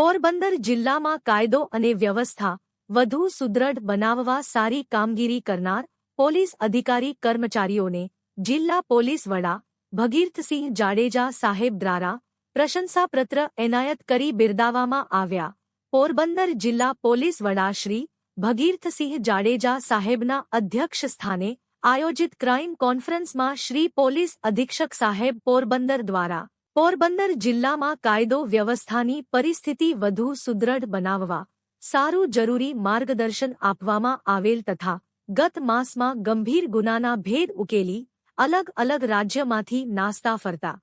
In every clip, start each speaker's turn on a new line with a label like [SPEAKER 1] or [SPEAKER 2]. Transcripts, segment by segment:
[SPEAKER 1] પોરબંદર જિલ્લામાં કાયદો અને વ્યવસ્થા વધુ સુદૃઢ બનાવવા સારી કામગીરી કરનાર પોલીસ અધિકારી કર્મચારીઓને જિલ્લા પોલીસ વડા ભગીરથસિંહ જાડેજા સાહેબ દ્વારા પ્રશંસાપત્ર એનાયત કરી બિરદાવવામાં આવ્યા. પોરબંદર જિલ્લા પોલીસ વડા શ્રી ભગીરથસિંહ જાડેજા સાહેબના અધ્યક્ષ સ્થાને આયોજિત ક્રાઇમ કોન્ફરન્સમાં શ્રી પોલીસ અધિક્ષક સાહેબ પોરબંદર દ્વારા પોરબંદર જિલ્લામાં કાયદો વ્યવસ્થાની પરિસ્થિતિ વધુ સુદૃઢ બનાવવા સારું જરૂરી માર્ગદર્શન આપવામાં આવેલ તથા ગત માસમાં ગંભીર ગુનાના ભેદ ઉકેલી અલગ અલગ રાજ્યમાંથી નાસ્તા ફરતા.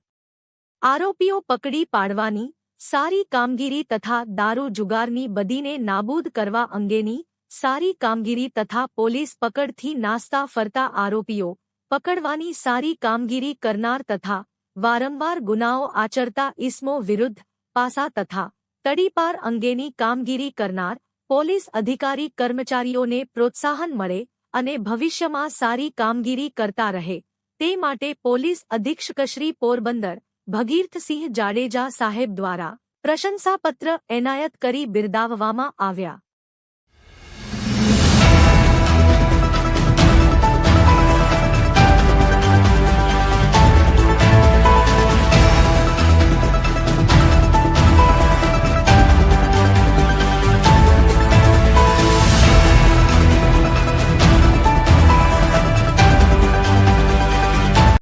[SPEAKER 1] આરોપીઓ પકડી પાડવાની, સારી કામગીરી તથા દારૂ જુગારની બદીને નાબૂદ કરવા અંગેની સારી કામગીરી તથા પોલીસ પકડથી નાસ્તા ફરતા આરોપીઓ પકડવાની સારી કામગીરી કરનાર તથા વારંવાર ગુનાઓ આચરતા ઇસમો વિરુદ્ધ પાસા તથા તડીપાર અંગેની કામગીરી કરનાર પોલીસ અધિકારી કર્મચારીઓને પ્રોત્સાહન મળે અને ભવિષ્યમાં સારી કામગીરી કરતા રહે. તે માટે પોલીસ અધિક્ષકશ્રી પોરબંદર ભગીરથસિંહ જાડેજા સાહેબ દ્વારા પ્રશંસાપત્ર એનાયત કરી બિરદાવવામાં આવ્યા.